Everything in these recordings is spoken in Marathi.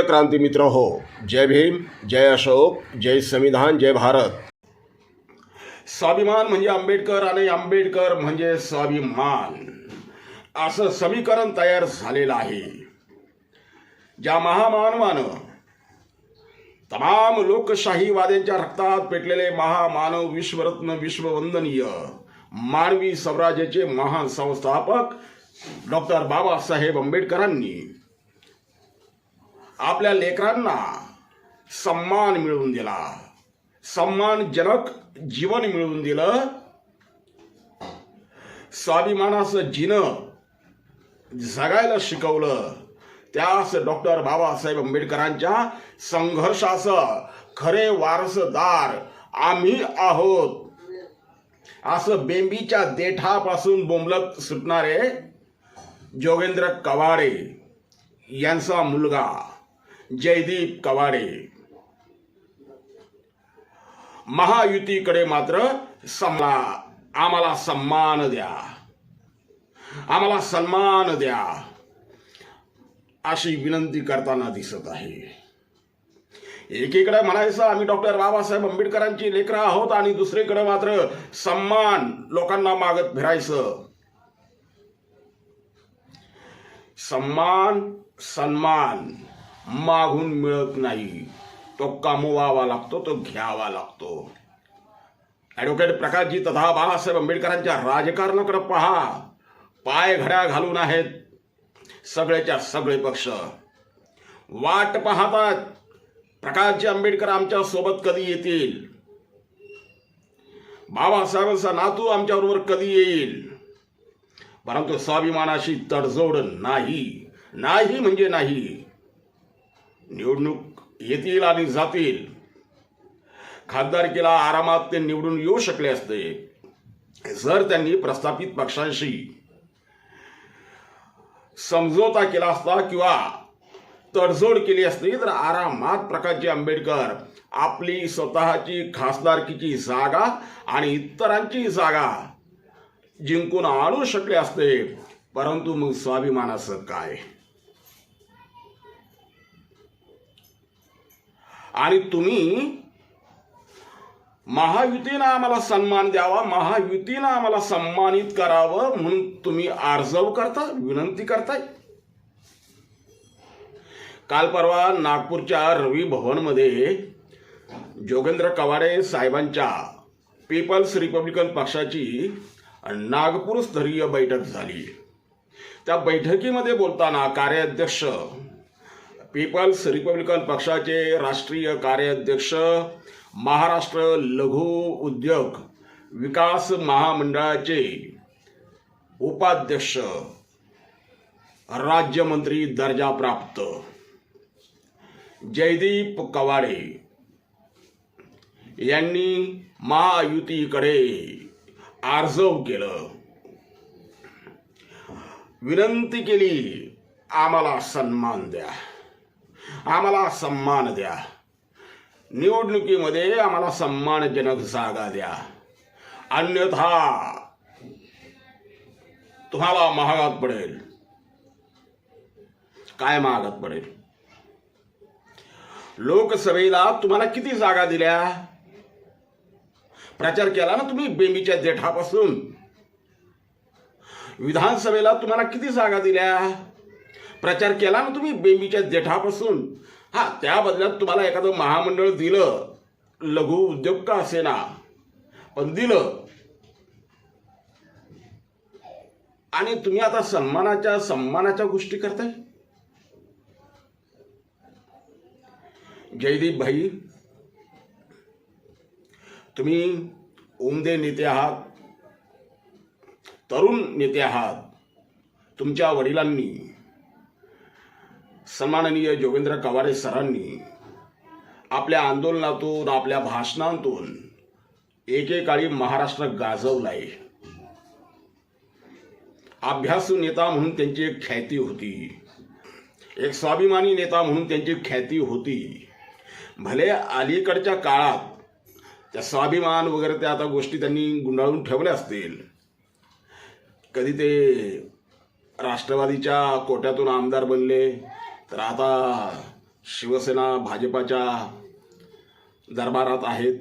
प्रिय क्रांती मित्र हो जय भीम जय अशोक जय संविधान जय भारत. स्वाभिमान म्हणजे आंबेडकर आणि आंबेडकर म्हणजे स्वाभिमान. असं समीकरण तयार झालेलं आहे. ज्या महामानवानं तमाम लोकशाहीवाद्यांच्या रक्तात पेटलेले महामानव विश्वरत्न विश्ववंदनीय मानवी स्वराज्याचे महान संस्थापक डॉक्टर बाबासाहेब आंबेडकरांनी आपल्या लेकरांना सन्मान मिळवून दिला. सन्मानजनक जीवन मिळवून दिलं. स्वाभिमानाचं जिनं जगायला शिकवलं. त्यास डॉक्टर बाबासाहेब आंबेडकरांच्या संघर्षाचं खरे वारसदार आम्ही आहोत. असं बेंबीच्या देठापासून बोंबलत सुटणारे जोगेंद्र कवाडे यांचा मुलगा जयदीप कवाडे. महायुतीकडे मात्र समला आम्हाला सन्मान द्या. आम्हाला सन्मान द्या. अशी विनंती करताना दिसत आहे. एकीकडे म्हणायचं आम्ही डॉक्टर बाबासाहेब आंबेडकरांची लेकरं आहोत आणि दुसरीकडे मात्र सन्मान लोकांना मागत फिरायचं. सन्मान सन्मान. मागून मिळत नाही. तो कमवावा लागतो तो घ्यावा लागतो. ॲडव्होकेट प्रकाशजी तथा बाळासाहेब आंबेडकरांच्या राजकारणाकडे पहा. पाय घड्या घालून आहेत सगळ्याच्या सगळे पक्ष. वाट पाहतात. प्रकाशजी आंबेडकर आमच्यासोबत कधी येतील? बाबासाहेबांचा नातू आमच्याबरोबर कधी येईल? परंतु स्वाभिमानाशी तडजोड नाही. नाही म्हणजे नाही. निवडणूक येतील आणि जातील. खासदारकीला आरामात ते निवडून येऊ शकले असते. जर त्यांनी प्रस्थापित पक्षांशी समझोता केला असता किंवा तडजोड केली असती तर आरामात प्रकाशजी आंबेडकर आपली स्वतःची खासदारकीची जागा आणि इतरांची जागा जिंकून आणू शकले असते. परंतु मग स्वाभिमानाचं काय? आणि तुम्ही महायुतीनं आम्हाला सन्मान द्यावा महायुतीनं आम्हाला सन्मानित करावं म्हणून तुम्ही आर्जव करता विनंती करताय. काल परवा नागपूरच्या रवी भवनमध्ये जोगेंद्र कवाडे साहेबांच्या पीपल्स रिपब्लिकन पक्षाची नागपूर स्तरीय बैठक झाली. त्या बैठकीमध्ये बोलताना कार्याध्यक्ष पीपल्स रिपब्लिकन पक्षाचे राष्ट्रीय कार्याध्यक्ष महाराष्ट्र लघु उद्योग विकास महामंडळाचे उपाध्यक्ष राज्यमंत्री दर्जा प्राप्त. जयदीप कवाडे यांनी महायुतीकडे आर्जव केलं. विनंती केली आम्हाला सन्मान द्या. आम्हाला सन्मान द्या. निवडणुकीमध्ये आम्हाला सन्मानजनक जागा द्या. अन्यथा तुम्हाला महागात पडेल. काय महागात पडेल? लोकसभेला तुम्हाला किती जागा दिल्या? प्रचार केला ना तुम्ही बेंबीच्या देठापासून विधानसभेला तुम्हाला किती जागा दिल्या? प्रचार केला ना तुम्ही बेबीच्या जेठापासून. हा त्या बदल्यात तुम्हाला एखादं महामंडळ दिलं लघु उद्योग का असेना? पण दिलं. आणि तुम्ही आता सन्मानाच्या सन्मानाच्या गोष्टी करताय? जयदीप भाई तुम्ही उमदे नेते आहात तरुण नेते आहात तुमच्या वडिलांनी सन्माननीय जोगेंद्र कवारे सरांनी आपल्या आंदोलनातून आपल्या भाषणांतून एकेकाळी महाराष्ट्र गाजवलाय. अभ्यासू नेता म्हणून त्यांची एक ख्याती होती. एक स्वाभिमानी नेता म्हणून त्यांची ख्याती होती. भले अलीकडच्या काळात त्या स्वाभिमान वगैरे त्या आता गोष्टी त्यांनी गुंडाळून ठेवल्या असतील. कधी ते राष्ट्रवादीच्या कोट्यातून आमदार बनले तर आता शिवसेना भाजपाच्या दरबारात आहेत.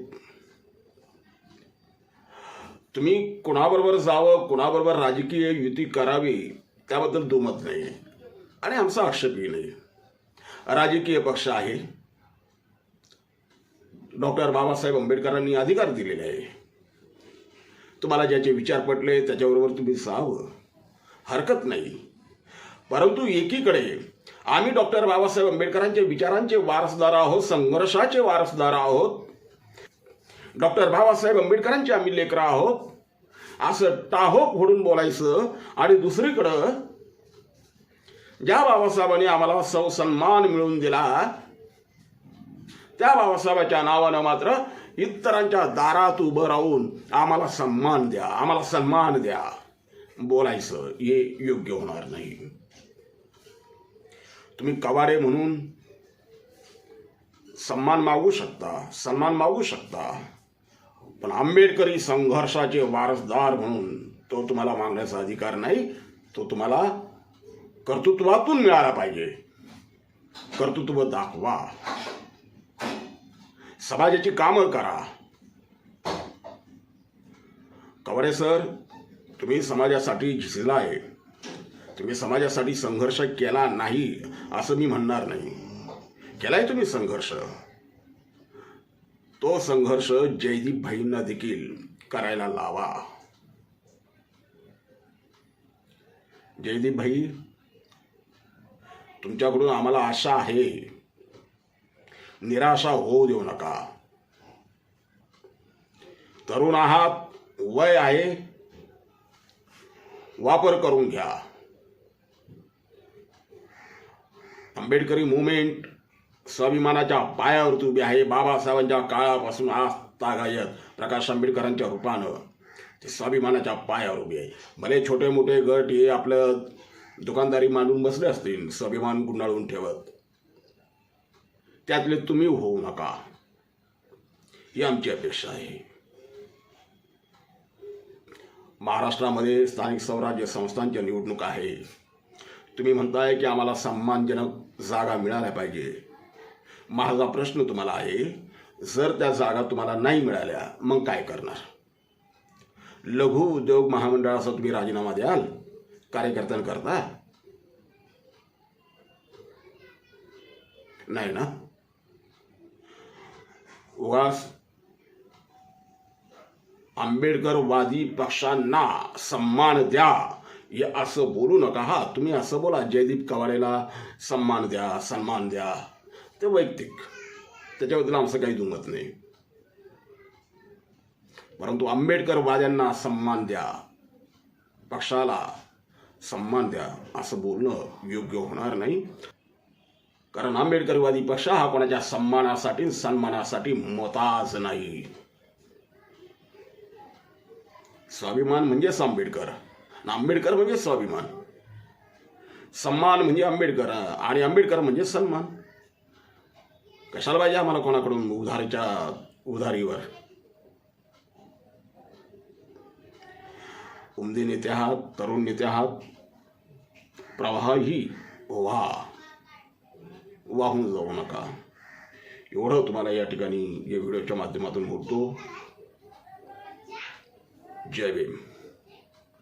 तुम्ही कुणाबरोबर जावं कुणाबरोबर राजकीय युती करावी त्याबद्दल दुमत नाही. आणि आमचा आक्षेपही नाही. राजकीय पक्ष आहे. डॉक्टर बाबासाहेब आंबेडकरांनी अधिकार दिलेले आहे. तुम्हाला ज्याचे विचार पटले त्याच्याबरोबर तुम्ही जावं. हरकत नाही. परंतु एकीकडे आम्ही डॉक्टर बाबासाहेब आंबेडकरांचे विचारांचे वारसदार आहोत संघर्षाचे वारसदार आहोत. डॉक्टर बाबासाहेब आंबेडकरांचे आम्ही लेकरं आहोत. असं टाहोप फोडून बोलायचं. आणि दुसरीकडं ज्या बाबासाहेबांनी आम्हाला सौ सन्मान मिळवून दिला त्या बाबासाहेबाच्या नावानं मात्र इतरांच्या दारात उभं राहून आम्हाला सन्मान द्या आम्हाला सन्मान द्या. बोलायचं हे योग्य होणार नाही. तुम्ही कवाडे म्हणून सन्मान मागू शकता सन्मान मागू शकता. पण आंबेडकरी संघर्षाचे वारसदार म्हणून तो तुम्हाला मागण्याचा अधिकार नाही तो तुम्हाला कर्तृत्वातून मिळाला पाहिजे. कर्तृत्व दाखवा. समाजाची कामं करा. कवडे सर तुम्ही समाजासाठी झिजलाय तुम्ही समाजासाठी संघर्ष केला नाही असं मी म्हणणार नाही. केलाय तुम्ही संघर्ष. तो संघर्ष जयदीप भाईंना देखील करायला लावा. जयदीप भाई तुमच्याकडून आम्हाला आशा आहे. निराशा होऊ देऊ नका. तरुण आहात वय आहे. वापर करून घ्या. आंबेडकरी मुवमेंट स्वाभिमानाच्या पायावरती उभी आहे. बाबासाहेबांच्या काळापासून आज तागायत प्रकाश आंबेडकरांच्या रूपानं ते स्वाभिमानाच्या पायावर उभी आहे. भले छोटे मोठे गट हे आपलं दुकानदारी मांडून बसले असतील स्वाभिमान गुंडाळून ठेवत. त्यातले तुम्ही होऊ नका. ही आमची अपेक्षा आहे. महाराष्ट्रामध्ये स्थानिक स्वराज्य संस्थांच्या निवडणूक आहे. तुम्ही म्हणताय की आम्हाला सन्मानजनक जागा मिळाल्या पाहिजे. माझा प्रश्न तुम्हाला आहे जर त्या जागा तुम्हाला नाही मिळाल्या मग काय करणार? लघु उद्योग महामंडळाचा तुम्ही राजीनामा द्याल? कार्यकर्त्यांकरता नाही ना? उगास आंबेडकरवादी पक्षांना सन्मान द्या. हे असं बोलू नका. हा तुम्ही असं बोला. जयदीप कवाडेला सन्मान द्या सन्मान द्या. ते वैयक्तिक. त्याच्याबद्दल आमचं काही दुमत नाही. परंतु आंबेडकरवाद्यांना सन्मान द्या. पक्षाला सन्मान द्या. असं बोलणं योग्य होणार नाही. कारण आंबेडकरवादी पक्ष हा कोणाच्या सन्मानासाठी सन्मानासाठी मोताज नाही. स्वाभिमान म्हणजेच आंबेडकर. आंबेडकर म्हणजे स्वाभिमान. सन्मान म्हणजे आंबेडकर आणि आंबेडकर म्हणजे सन्मान. कशाला पाहिजे आम्हाला कोणाकडून उधारीच्या उधारीवर? उमदे नेते आहात तरुण नेते आहात प्रवाही व्हा वाहून जाऊ नका. एवढं तुम्हाला या ठिकाणी या व्हिडिओच्या माध्यमातून बोलतो. जय भीम.